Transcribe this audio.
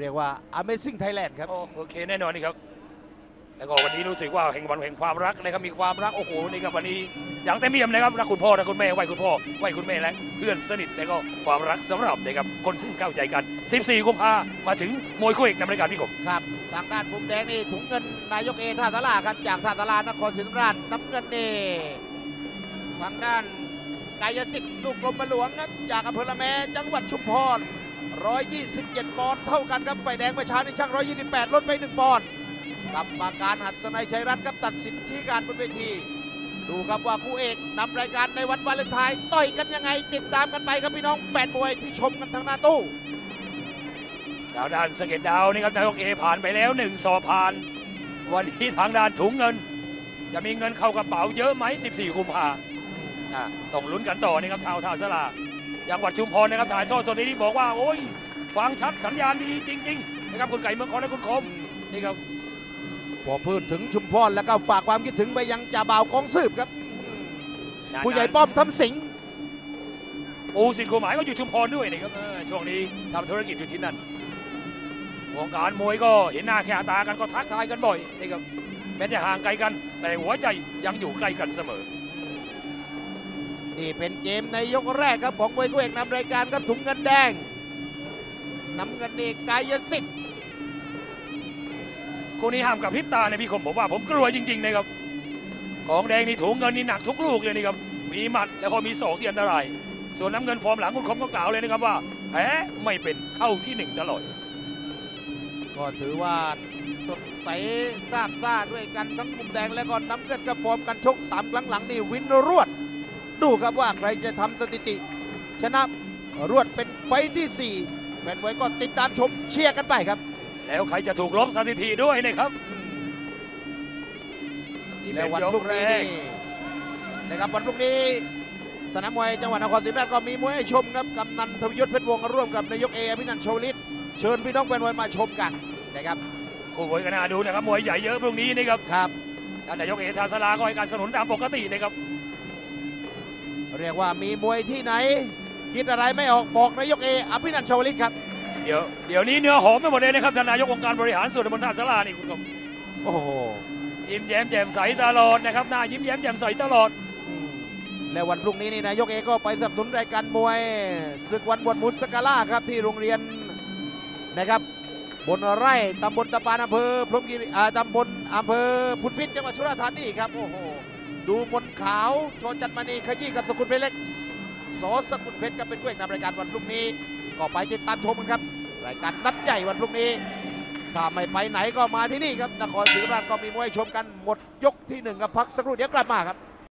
เรียกว่า Amazing Thailand ครับโอ้โอเคแน่นอนนี่ครับ แล้วก็วันนี้รู้สึกว่าแห่งวันแห่งความรักนะครับ มีความรัก โอ้โห นี่ครับวันนี้ อย่างเต็มเปี่ยมนะครับ รักคุณพ่อ รักคุณแม่ ไหวคุณพ่อ ไหวคุณแม่ และเพื่อนสนิท แล้วก็ความรักสำหรับนะครับ คนที่เข้าใจกัน 14 กุมภามาถึงมวยคู่เอกนำรายการพี่กบครับ ทางด้านมุมแดงนี่ถุงเงินนายกเอท่าตลาครับ จากท่าตลานครศรีธรรมราชน้ำเงินนี่ทางด้านกายสิทธิ์ลูกลมบหลวงครับ จากอำเภอละแมจังหวัดชุมพร 127 ปอนด์เท่ากันครับไฟแดงประชาในช่าง 128 ลดไป 1 ปอนด์กรรมาการหัสนัยชัยรัตน์ครับตัดสินชี้การบนเวที ดูครับว่าคู่เอกนำรายการในวันวาเลนไทน์ต่อยกันยังไง ติดตามกันไปครับพี่น้องแฟนมวยที่ชมกันทางหน้าตู้ดาวด้านสะเก็ตดาวนี่ครับนายกเอผ่านไปแล้วหนึ่งสอบผ่าน วันนี้ทางด้านถุงเงิน จะมีเงินเข้ากระเป๋าเยอะไหม 14กุมภาต้องลุ้นกันต่อนะครับเท้าท่าสลา จังหวัดชุมพรนะครับถ่ายทอดสดที่นี่บอกว่าโอ้ยฟังชัดสัญญาณดีจริงๆนะครับคุณไก่เมืองคอนและคุณคมนี่ครับพอพูดถึงชุมพรแล้วก็ฝากความคิดถึงไปยังจ่าบ่าวกองสืบครับ ผู้ใหญ่ป้อมทำสิงห์ปูสินคูหมายก็อยู่ชุมพรด้วยนะครับเออช่วงนี้ทำธุรกิจอยู่ที่นั่นวงการมวยก็เห็นหน้าแค่ตากันก็ทักทายกันบ่อยนี่ครับแม้จะห่างไกลกัน แต่หัวใจยังอยู่ใกล้กันเสมอ นี่เป็นเกมในยกแรกครับของมวยคู่เอกนำรายการครับถุงเงินแดงน้ำเงินนี่กายสิทธิ์คู่นี้ห้ามกับพริบตาในพี่คมผมว่าผมกลัวจริงๆนะครับ ของแดงนี่ถุงเงินนี่หนักทุกลูกเลยนี่ครับ มีหมัดแล้วก็มีศอกที่อันตราย ส่วนน้ำเงินฟอร์มหลังคุณคมก็กล่าวเลยนะครับว่าแพ้ไม่เป็นเข้าที่หนึ่งตลอด ก็ถือว่าสดใสซาบซ่าด้วยกันทั้งมุมแดงและก็น้ำเงินกับฟอร์มกันชกสามครั้งหลังนี่วินรวด ดูครับว่าใครจะทำสถิติ ชนะรวดเป็นไฟท์ที่สี่แฟนมวยก็ติดตามชมเชียร์กันไปครับ แล้วใครจะถูกล้มสถิติด้วยนะครับนี่และเป็นวันยพกรุ่งแรนี้ก นี่นะครับวันพรุ่งนี้ สนามมวยจังหวัดนครศรีธรรมราชก็มีมวยให้ชมครับกำนันทวิยศเพชรวงศ์ร่วมกับนายกเออภินันท์โชลิตเชิญพี่น้องแฟนมวยมาชมกันนะครับคู่มวยก็น่าดูนะครับมวยใหญ่เยอะพรุ่งนี้นะครับครับ ท่านนายกเอทาสลาก็ให้การสนับสนุนตามปกตินะครับ เรียกว่ามีมวยที่ไหน คิดอะไรไม่ออกบอกนายกเออภินันท์โชลิตครับ เดี๋ยวเดี๋ยวนี้เนื้อหอมไปหมดเลยนะครับท่านนายกองค์การบริหารส่วนตำบลท่าสลานี่คุณผู้ชมโอ้โหยิ้มแย้มแจ่มใสตลอดนะครับหน้ายิ้มแย้มแจ่มใสตลอดอืมและวันพรุ่งนี้นี่นายกเอก็ไปสนับสนุนรายการมวยศึกวันบวชมุสกาล่าครับที่โรงเรียนนะครับบนไร่ตำบลตะปานอำเภอพรหมคีรีอ่าตำบลอำเภอพุนพินจังหวัดสุราษฎร์ธานีครับโอ้โห ดูมนขาวโชนจันมณีขยี้กับสกุลเพชรเล็กสอสกุลเพชรก็เป็นผู้เอกนำรายการวันพรุ่งนี้ ก็ไปติดตามชมกันครับ รายการนัดใหญ่วันพรุ่งนี้ถ้าไม่ไปไหนก็มาที่นี่ครับนครศรีธรรมราชก็มีมวยชมกันหมดยกที่หนึ่งครับพักสักครู่เดี๋ยวกลับมาครับ